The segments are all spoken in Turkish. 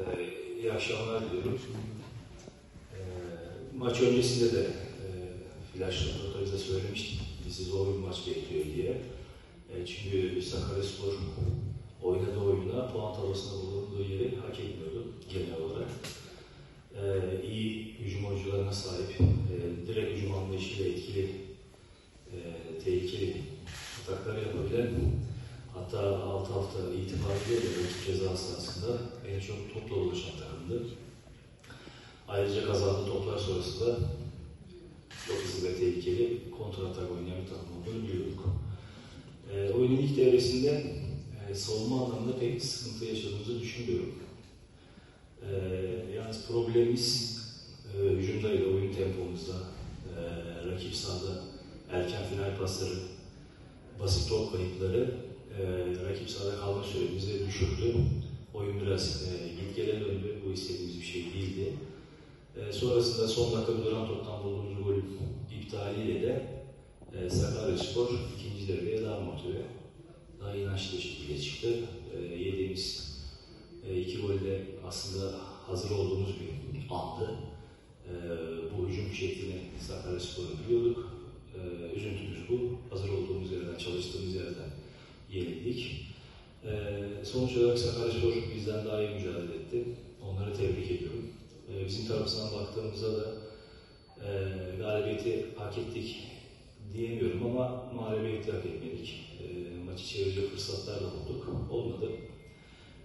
Ee, iyi akşamlar diliyorum. Ee, maç öncesinde de e, flash röportajda söylemiştik. Bizi zor bir maç bekliyor diye. E, çünkü Sakaryaspor oynadığı oyuna puan tablosunda bulunduğu yeri hak etmiyordu genel olarak. E, iyi hücum oyuncularına sahip, e, direkt hücum anlayışıyla etkili, e, tehlikeli ataklar yapabilen Hatta alt hafta itibarlı ile rakip ceza sahasında çok topla ulaşan takımdı. Ayrıca kazandığı toplar sonrasında çok hızlı ve tehlikeli kontra atak oynayan bir takım olduğunu biliyorduk. E, oyunun ilk devresinde e, savunma anlamında pek sıkıntı yaşadığımızı düşünmüyorum. E, yalnız problemimiz e, hücumdaydı, oyun tempomuzda, e, rakip sahada erken final pasları, basit top kayıpları e, rakip sahada kalma süremizi düşürdü. Oyun biraz e, git gele döndü. Bu istediğimiz bir şey değildi. E, sonrasında son dakika bir duran toptan bulduğumuz gol iptaliyle de e, Sakaryaspor ikinci devreye daha motive, daha inançlı şekilde çıktı. E, yediğimiz e, iki golle aslında hazır olduğumuz bir andı. E, bu hücum şeklini Sakaryaspor'u biliyorduk. Ee, sonuç olarak Sakaryaspor bizden daha iyi mücadele etti. Onları tebrik ediyorum. Ee, bizim tarafından baktığımızda da e, galibiyeti hak ettik diyemiyorum ama mağlubiyeti hak etmedik. E, maçı çevirecek fırsatlar da bulduk. Olmadı.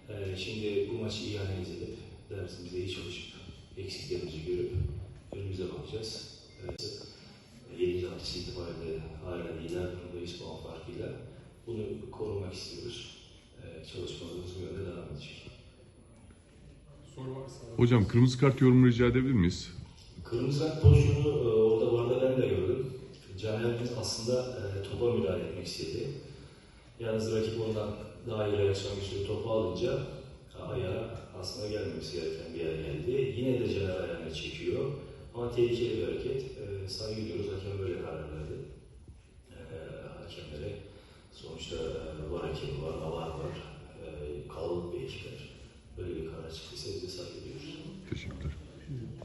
E, şimdi bu maçı iyi analiz edip dersimize iyi çalışıp eksiklerimizi görüp önümüze bakacağız. E, 7. haftası itibariyle hala lider durumdayız puan farkıyla. Bunu korumak istiyoruz. Ee, çalışmalarımız bu yönde devam edecek. Soru varsa. Hocam kırmızı kart yorumunu rica edebilir miyiz? Kırmızı kart pozisyonu e, orada bu arada ben de gördüm. Caner'imiz aslında e, topa müdahale etmek istedi. Yalnız rakip ondan daha iyi reaksiyon gösterip topu alınca ayağa aslında gelmemesi gereken bir yere geldi. Yine de Caner ayağını çekiyor. Ama tehlikeli bir hareket. E, saygı duyuyoruz. Hakem böyle karar verdi. E, hakemlere sonuçta var hakemi var, avar var. E, kalabalık bir ekipler.